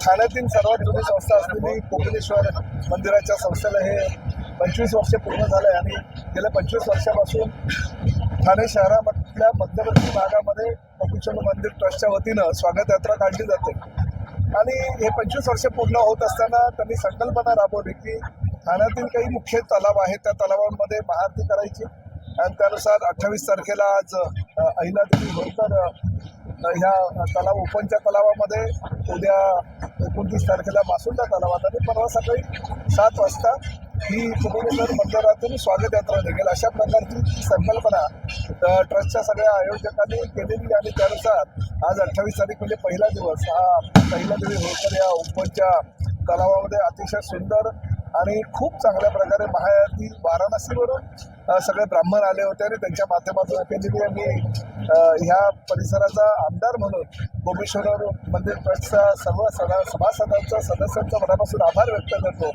ठाण्यातील सर्वात जुनी संस्था असलेली कोपिनेश्वर मंदिराच्या संस्थेला हे पंचवीस वर्ष पूर्ण झालं आहे आणि गेल्या पंचवीस वर्षापासून ठाणे शहरामधल्या मध्यवर्ती भागामध्ये कोपिनेश्वर मंदिर ट्रस्टच्या वतीनं स्वागत यात्रा काढली जाते. आणि हे पंचवीस वर्ष पूर्ण होत असताना त्यांनी संकल्पना राबवली की ठाण्यातील काही मुख्य तलाव आहेत त्या तलावांमध्ये महाआरती करायची. आणि त्यानुसार अठ्ठावीस तारखेला आज अहिलादेवी होळकर ह्या तलाव ओपनच्या तलावामध्ये उद्या एकोणतीस तारखेला मासुंडा तलावात आणि परवा सकाळी सात वाजता ही कुबेरेश्वर मंदिरातून स्वागत यात्रा निघेल. अशा प्रकारची संकल्पना ट्रस्टच्या सगळ्या आयोजकांनी केलेली आणि त्यानुसार आज अठ्ठावीस तारीख म्हणजे पहिला दिवस हा पहिला देवी होळकर या ओपनच्या तलावामध्ये अतिशय सुंदर आणि खूप चांगल्या प्रकारे महायातील वाराणसीवरून सगळे ब्राह्मण आले होते आणि त्यांच्या माध्यमातून केलेली आणि ह्या परिसराचा आमदार म्हणून गोमेश्वर मंदिर ट्रस्टचा सर्व सदा सभासदांचा सदस्यांचा मनापासून आभार व्यक्त करतो.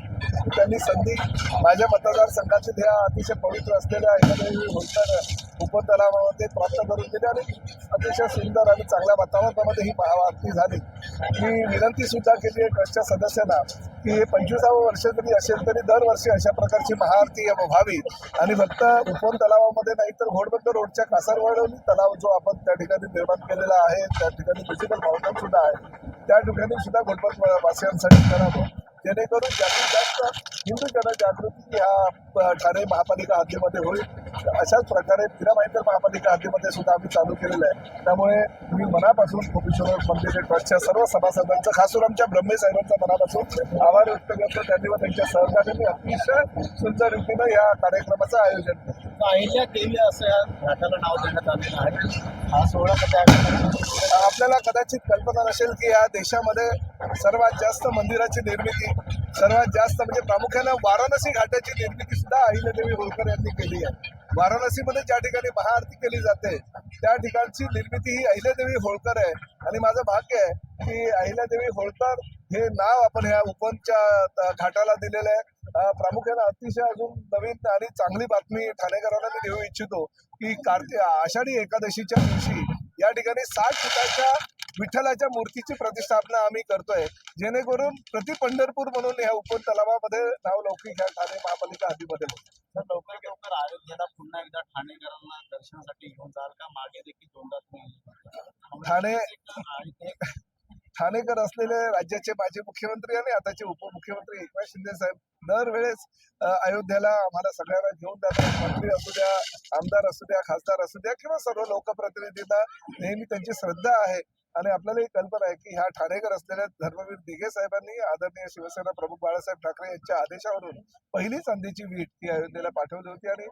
त्यांनी संधी माझ्या मतदारसंघातील ह्या अतिशय पवित्र असलेल्या एखाद्या होलकर उपतलावामध्ये प्राप्त करून दिली आणि अतिशय सुंदर आणि चांगल्या वातावरणामध्ये ही महाआरती झाली. मी विनंती सुद्धा केली आहे ट्रस्टच्या सदस्यांना की हे पंचवीसावं वर्ष जरी असेल तरी दरवर्षी अशा प्रकारची महाआरती व्हावी आणि फक्त उपवन तलावामध्ये नाही तर घोडबंद रोडच्या कासारवाडवली तलाव जो आपण त्या ठिकाणी निर्माण केलेला आहे त्या ठिकाणी म्युझिकल माउंटन सुद्धा आहे. त्या ठिकाणी सुद्धा घोडबंद वासियांसाठी करावं. जेणेकरून जास्तीत जास्त हिंदू जनजागृती ह्या ठाणे महापालिका हद्दीमध्ये होईल अशाच प्रकारे मीरा माहिती महापालिका हद्दीमध्ये सुद्धा आम्ही चालू केलेलं आहे. त्यामुळे मी मनापासून कोपेश्वर मंदिर ट्रस्टच्या सर्व सभासदांचं खासून आमच्या ब्रह्मे साहेबांचा मनापासून आभार व्यक्त करतो. त्यांनी व त्यांच्या सहकार्याने अतिशय सुंदर रीतीनं या कार्यक्रमाचं आयोजन केलं अहिल्या केली असं या घाटाला नाव देण्यात आलेलं आहे. हा सोहळा कसा आपल्याला कदाचित कल्पना नसेल की या देशामध्ये सर्वात जास्त मंदिराची निर्मिती सर्वात जास्त म्हणजे प्रामुख्यानं वाराणसी घाटाची निर्मिती सुद्धा अहिल्यादेवी होळकर यांनी केली आहे. वाराणसीमध्ये ज्या ठिकाणी महाआरती केली जाते त्या ठिकाणची निर्मिती ही अहिल्यादेवी होळकर आहे. आणि माझं भाग्य आहे की अहिल्यादेवी होळकर हे नाव आपण ह्या उपनच्या घाटाला दिलेलं आहे. प्रामुख्यानं अतिशय अजून नवीन आणि चांगली बातमी ठाणेकरांना मी देऊ इच्छितो की कार्तिक आषाढी एकादशीच्या दिवशी या ठिकाणी साठ फुटाच्या विठ्ठलाच्या मूर्तीची प्रतिष्ठापना आम्ही करतोय जेणेकरून प्रति पंढरपूर म्हणून ह्या उपवन तलावामध्ये नावलौकिक ह्या ठाणे महापालिका हद्दीमध्ये लवकर लवकर अयोध्येला पुन्हा एकदा ठाणेकरांना दर्शनासाठी घेऊन जाल का मागे देखील दोनदा ठाणे ठाणेकर असलेले राज्याचे माजी मुख्यमंत्री आणि आताचे उपमुख्यमंत्री एकनाथ शिंदे साहेब दरवेळेस अयोध्येला आम्हाला सगळ्यांना घेऊन जातात. मंत्री असू द्या आमदार असू द्या खासदार असू द्या किंवा सर्व लोकप्रतिनिधींना नेहमी त्यांची श्रद्धा आहे. आणि आपल्याला ही कल्पना आहे की ह्या ठाणेकर असलेल्या धर्मवीर दिघे साहेबांनी आदरणीय शिवसेना प्रमुख बाळासाहेब ठाकरे यांच्या आदेशावरून पहिली चांदीची वीट ही अयोध्येला पाठवली होती आणि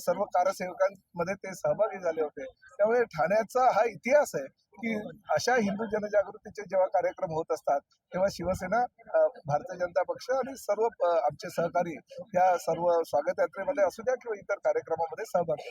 सर्व कारसेवकांमध्ये ते सहभागी झाले होते. त्यामुळे ठाण्याचा हा इतिहास आहे. की अशा हिंदू जनजागृतीचे जेव्हा कार्यक्रम होत असतात तेव्हा शिवसेना भारतीय जनता पक्ष आणि सर्व आमचे सहकारी या सर्व स्वागत यात्रेमध्ये असू द्या किंवा इतर कार्यक्रमामध्ये सहभागी